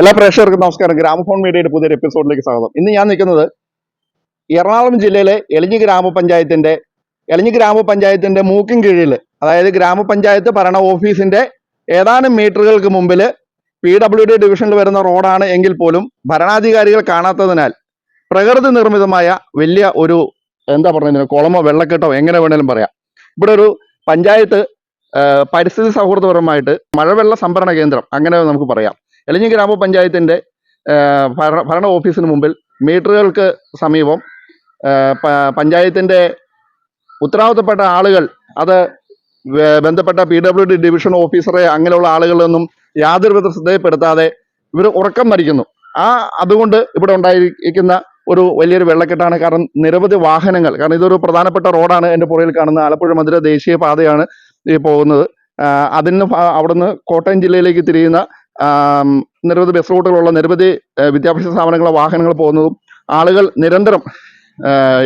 എല്ലാ പ്രേക്ഷകർക്കും നമസ്കാരം. ഗ്രാമഫോൺ മീഡിയയുടെ പുതിയൊരു എപ്പിസോഡിലേക്ക് സ്വാഗതം. ഇന്ന് ഞാൻ നിൽക്കുന്നത് എറണാകുളം ജില്ലയിലെ എളിഞ്ഞി ഗ്രാമപഞ്ചായത്തിന്റെ എളിഞ്ഞി ഗ്രാമപഞ്ചായത്തിന്റെ മൂക്കിൻ കീഴിൽ അതായത് ഗ്രാമപഞ്ചായത്ത് ഭരണ ഓഫീസിന്റെ ഏതാനും മീറ്ററുകൾക്ക് മുമ്പിൽ പി ഡബ്ല്യു ഡി ഡിവിഷനിൽ വരുന്ന റോഡാണ് എങ്കിൽ പോലും ഭരണാധികാരികൾ കാണാത്തതിനാൽ പ്രകൃതി നിർമ്മിതമായ വലിയ ഒരു എന്താ പറയുന്നത് കുളമോ വെള്ളക്കെട്ടോ എങ്ങനെ വേണേലും പറയാം. ഇവിടെ ഒരു പഞ്ചായത്ത് പരിസ്ഥിതി സൗഹൃദപരമായിട്ട് മഴവെള്ള സംഭരണ കേന്ദ്രം അങ്ങനെ നമുക്ക് പറയാം. എലഞ്ഞി ഗ്രാമപഞ്ചായത്തിന്റെ ഭരണ ഭരണ ഓഫീസിന് മുമ്പിൽ മീറ്ററുകൾക്ക് സമീപം പഞ്ചായത്തിന്റെ ഉത്തരവാദിത്തപ്പെട്ട ആളുകൾ അത് ബന്ധപ്പെട്ട പി ഡബ്ല്യു ഡി ഡിവിഷൻ ഓഫീസറെ അങ്ങനെയുള്ള ആളുകളൊന്നും യാതൊരു വിധ ശ്രദ്ധയിൽപ്പെടുത്താതെ ഇവർ ഉറക്കം മരിക്കുന്നു. ആ അതുകൊണ്ട് ഇവിടെ ഉണ്ടായിരിക്കുന്ന ഒരു വലിയൊരു വെള്ളക്കെട്ടാണ്. കാരണം നിരവധി വാഹനങ്ങൾ കാരണം ഇതൊരു പ്രധാനപ്പെട്ട റോഡാണ് എന്റെ പുറയിൽ കാണുന്ന ആലപ്പുഴ മധുര ദേശീയ പാതയാണ് ഈ പോകുന്നത്. അതിൽ അതിന് അവിടുന്ന് കോട്ടയം ജില്ലയിലേക്ക് തിരിയുന്ന നിരവധി ബസ് റൂട്ടുകളുള്ള നിരവധി വിദ്യാഭ്യാസ സ്ഥാപനങ്ങളെ വാഹനങ്ങൾ പോകുന്നതും ആളുകൾ നിരന്തരം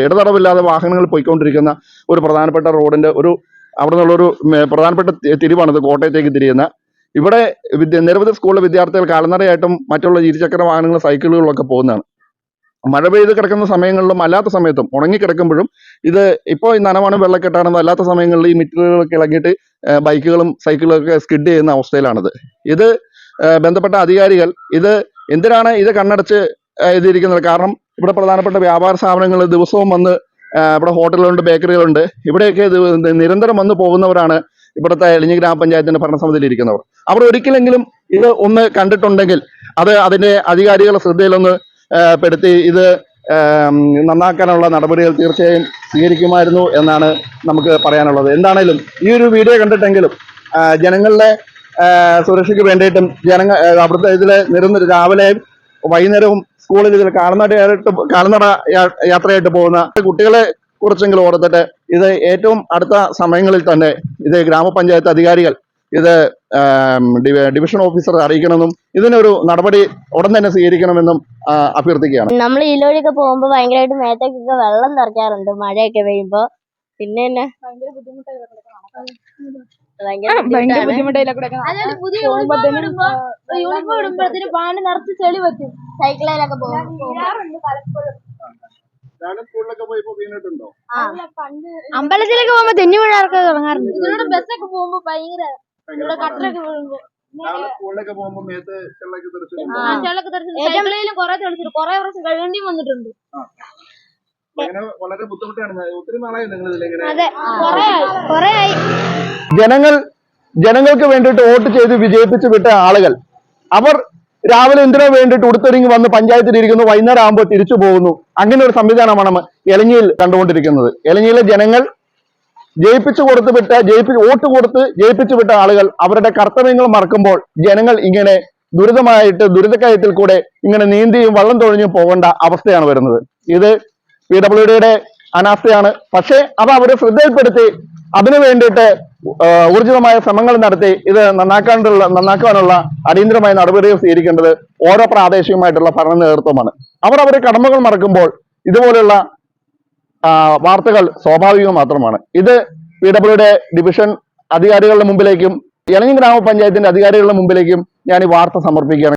ഇടതടവില്ലാതെ വാഹനങ്ങൾ പോയിക്കൊണ്ടിരിക്കുന്ന ഒരു പ്രധാനപ്പെട്ട റോഡിന്റെ ഒരു അവിടെ നിന്നുള്ളൊരു പ്രധാനപ്പെട്ട തിരിവാണിത് കോട്ടയത്തേക്ക് തിരിയുന്ന. ഇവിടെ വിദ്യ നിരവധി സ്കൂളിലെ വിദ്യാർത്ഥികൾ കാൽനടയായിട്ടും മറ്റുള്ള ഇരുചക്ര വാഹനങ്ങൾ സൈക്കിളുകളൊക്കെ പോകുന്നതാണ്. മഴ പെയ്ത് കിടക്കുന്ന സമയങ്ങളിലും അല്ലാത്ത സമയത്തും ഉണങ്ങിക്കിടക്കുമ്പോഴും ഇത് ഇപ്പോൾ നനവാണ് വെള്ളക്കെട്ടാണെന്ന് അല്ലാത്ത സമയങ്ങളിൽ ഈ മിറ്ററുകളൊക്കെ ഇളകിയിട്ട് ബൈക്കുകളും സൈക്കിളുകളൊക്കെ സ്കിഡ് ചെയ്യുന്ന അവസ്ഥയിലാണിത്. ഇത് ബന്ധപ്പെട്ട അധികാരികൾ ഇത് എന്തിനാണ് ഇത് കണ്ണടച്ച് ഇതിരിക്കുന്നത് കാരണം ഇവിടെ പ്രധാനപ്പെട്ട വ്യാപാര സ്ഥാപനങ്ങൾ ദിവസവും വന്ന് ഇവിടെ ഹോട്ടലുകളുണ്ട് ബേക്കറികളുണ്ട്. ഇവിടെയൊക്കെ നിരന്തരം വന്നു പോകുന്നവരാണ് ഇവിടുത്തെ എളിഞ്ഞി ഗ്രാമപഞ്ചായത്തിന്റെ ഭരണസമിതിയിൽ ഇരിക്കുന്നവർ അവർ ഒരിക്കലെങ്കിലും ഇത് ഒന്ന് കണ്ടിട്ടുണ്ടെങ്കിൽ അത് അതിന്റെ അധികാരികളുടെ ശ്രദ്ധയിലൊന്ന് പെടുത്തി ഇത് നന്നാക്കാനുള്ള നടപടികൾ തീർച്ചയായും സ്വീകരിക്കുമായിരുന്നു എന്നാണ് നമുക്ക് പറയാനുള്ളത്. എന്താണേലും ഈ ഒരു വീഡിയോ കണ്ടിട്ടെങ്കിലും ജനങ്ങളുടെ സുരക്ഷയ്ക്ക് വേണ്ടിയിട്ടും ജനങ്ങൾ അവിടുത്തെ ഇതിൽ നിരന്ന് രാവിലെയും വൈകുന്നേരവും സ്കൂളിൽ ഇതിൽ കാൽനടയായിട്ട് കാൽനട യാത്രയായിട്ട് പോകുന്ന കുട്ടികളെ കുറിച്ചെങ്കിലും ഓർത്തിട്ട് ഇത് ഏറ്റവും അടുത്ത സമയങ്ങളിൽ തന്നെ ഇത് ഗ്രാമപഞ്ചായത്ത് അധികാരികൾ ഇത് ഡിവിഷൻ ഓഫീസർ അറിയിക്കണമെന്നും ഇതിനൊരു നടപടി ഉടൻ തന്നെ സ്വീകരിക്കണമെന്നും അഭ്യർത്ഥിക്കുകയാണ്. നമ്മൾ ഈ ലോഴിയൊക്കെ പോകുമ്പോൾ ഭയങ്കരമായിട്ട് മേത്തേക്കൊക്കെ വെള്ളം നിറയ്ക്കാറുണ്ട് മഴയൊക്കെ പെയ്യുമ്പോ. പിന്നെ തന്നെ ഭയങ്കര ഭയങ്കര പുതിയ യൂണിഫോം ഇടുമ്പോ യൂണിഫോം ഇടുമ്പോഴത്തേന് പാണ്ട് നിറച്ച് ചെളി പറ്റും. സൈക്കിളിലൊക്കെ പോകും സ്കൂളിലൊക്കെ പോയപ്പോ വീണിട്ടുണ്ടോ? അമ്പലത്തിലൊക്കെ പോകുമ്പോ തെന്നി വീഴാറൊക്കെ തുടങ്ങാറുണ്ട്. ഇതിലൂടെ ബസ്സൊക്കെ പോകുമ്പോ ഭയങ്കര ഇവിടെ കട്ടറൊക്കെ വീഴുമ്പോ സ്കൂളിലൊക്കെ പോകുമ്പോ മേത്ത് ചെള്ളൊക്കെ കുറെ തെളിച്ചിട്ട് കുറെ പ്രാവശ്യം കഴുകേണ്ടി വന്നിട്ടുണ്ട്. വളരെ ബുദ്ധിമുട്ടാണ്. ഒത്തിരി നാളായി നിങ്ങൾ ജനങ്ങൾ ജനങ്ങൾക്ക് വേണ്ടിയിട്ട് വോട്ട് ചെയ്ത് വിജയിപ്പിച്ച് വിട്ട ആളുകൾ അവർ രാവിലെ എന്തിനു വേണ്ടിയിട്ട് ഉടുത്തൊരുങ്ങി വന്ന് പഞ്ചായത്തിൽ ഇരിക്കുന്നു വൈകുന്നേരം ആകുമ്പോൾ തിരിച്ചു പോകുന്നു. അങ്ങനെ ഒരു സംവിധാനമാണ് എലഞ്ഞിയിൽ കണ്ടുകൊണ്ടിരിക്കുന്നത്. എലഞ്ഞിയിലെ ജനങ്ങൾ ജയിപ്പിച്ചു കൊടുത്തു വിട്ട ജയിപ്പി വോട്ട് കൊടുത്ത് ജയിപ്പിച്ചു വിട്ട ആളുകൾ അവരുടെ കർത്തവ്യങ്ങൾ മറക്കുമ്പോൾ ജനങ്ങൾ ഇങ്ങനെ ദുരിതമായിട്ട് ദുരിതക്കയത്തിൽ കൂടെ ഇങ്ങനെ നീന്തിയും വള്ളം തൊഴിഞ്ഞും പോകേണ്ട അവസ്ഥയാണ് വരുന്നത്. ഇത് പി ഡബ്ല്യു ഡിയുടെ അനാസ്ഥയാണ്. പക്ഷേ അത് അവരെ ശ്രദ്ധയിൽപ്പെടുത്തി അതിനു വേണ്ടിയിട്ട് ഊർജിതമായ ശ്രമങ്ങൾ നടത്തി ഇത് നന്നാക്കാനുള്ള നന്നാക്കാനുള്ള അടിയന്തരമായ നടപടികൾ സ്വീകരിക്കേണ്ടത് ഓരോ പ്രാദേശികമായിട്ടുള്ള ഭരണ നേതൃത്വമാണ്. അവർ അവരുടെ കടമകൾ മറക്കുമ്പോൾ ഇതുപോലുള്ള വാർത്തകൾ സ്വാഭാവികം മാത്രമാണ്. ഇത് പി ഡബ്ല്യുടെ ഡിവിഷൻ അധികാരികളുടെ മുമ്പിലേക്കും ഇളഞ്ഞി ഗ്രാമപഞ്ചായത്തിന്റെ അധികാരികളുടെ മുമ്പിലേക്കും ഞാൻ ഈ വാർത്ത സമർപ്പിക്കുകയാണ്.